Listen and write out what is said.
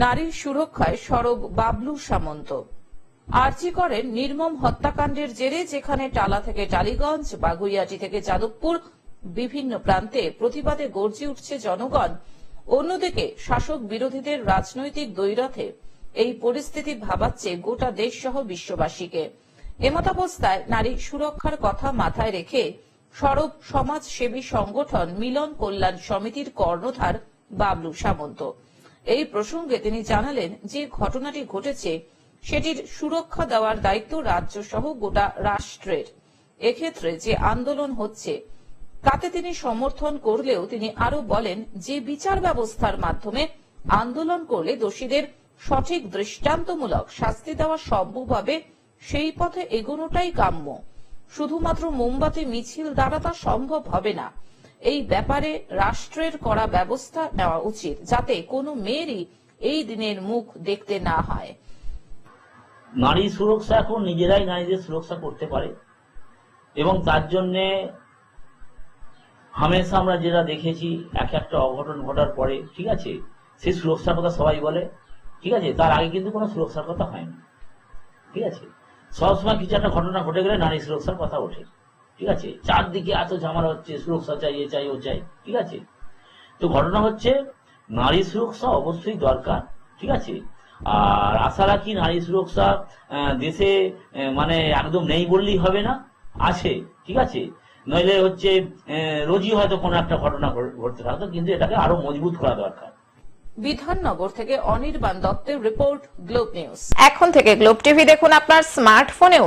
নারীর সুরক্ষায় সরব বাবলু সামন্ত। আর্জি করেন নির্মম হত্যাকাণ্ডের জেরে যেখানে টালা থেকে টালিগঞ্জ বাগুইয়াটি থেকে যাদবপুর বিভিন্ন প্রান্তে প্রতিবাদে গর্জে উঠছে জনগণ। অন্যদিকে শাসক বিরোধীদের রাজনৈতিক দ্বৈরথে এই পরিস্থিতি ভাবাচ্ছে গোটা দেশ সহ বিশ্ববাসীকে। এমতাবস্থায় নারী সুরক্ষার কথা মাথায় রেখে সরব সমাজসেবী সংগঠন মিলন কল্যাণ সমিতির কর্ণধার বাবলু সামন্ত। এই প্রসঙ্গে তিনি জানালেন, যে ঘটনাটি ঘটেছে, সেটির সুরক্ষা দেওয়ার দায়িত্ব রাজ্য সহ গোটা রাষ্ট্রের। এক্ষেত্রে যে আন্দোলন হচ্ছে, তাতে তিনি সমর্থন করলেও তিনি আরও বলেন যে বিচার ব্যবস্থার মাধ্যমে আন্দোলন করলে দোষীদের সঠিক দৃষ্টান্তমূলক শাস্তি দেওয়া সম্ভব হবে, সেই পথে এগোনোটাই কাম্য। শুধুমাত্র মোমবাতি, মিছিল দ্বারা তা সম্ভব হবে না। এই ব্যাপারে রাষ্ট্রের করা ব্যবস্থা নেওয়া উচিত যাতে কোনো মেয়েরই এই দিনের মুখ দেখতে না হয়। নারী সুরক্ষা এখন নিজেরাই নারীদের সুরক্ষা করতে পারে। এবং তার জন্যে হামেশা আমরা যেটা দেখেছি, এক একটা অঘটন ঘটার পরে, ঠিক আছে? সেই সুরক্ষার কথা সবাই বলে, ঠিক আছে? তার আগে কিন্তু কোনো সুরক্ষার কথা হয়নি, ঠিক আছে? সবসময় কিছু একটা ঘটনা ঘটে গেলে নারী সুরক্ষার কথা ওঠে। ঠিক আছে? চারদিকে এত ঝামেলা হচ্ছে সুরক্ষা চাই এ চাই ও চাই ঠিক আছে? তো ঘটনা হচ্ছে নারী সুরক্ষা অবশ্যই দরকার ঠিক আছে? আর আশা রাখি নারী সুরক্ষা দেশে মানে একদম নেই বললেই হবে না আছে ঠিক আছে? নইলে হচ্ছে আহ, রোজই হয়তো কোনো একটা ঘটনা ঘটতে থাকতো কিন্তু এটাকে আরও মজবুত করা দরকার। বিধাননগর থেকে অনির্বাণ দত্তের রিপোর্ট গ্লোব নিউজ। এখন থেকে গ্লোব টিভি দেখুন আপনার স্মার্টফোনেও।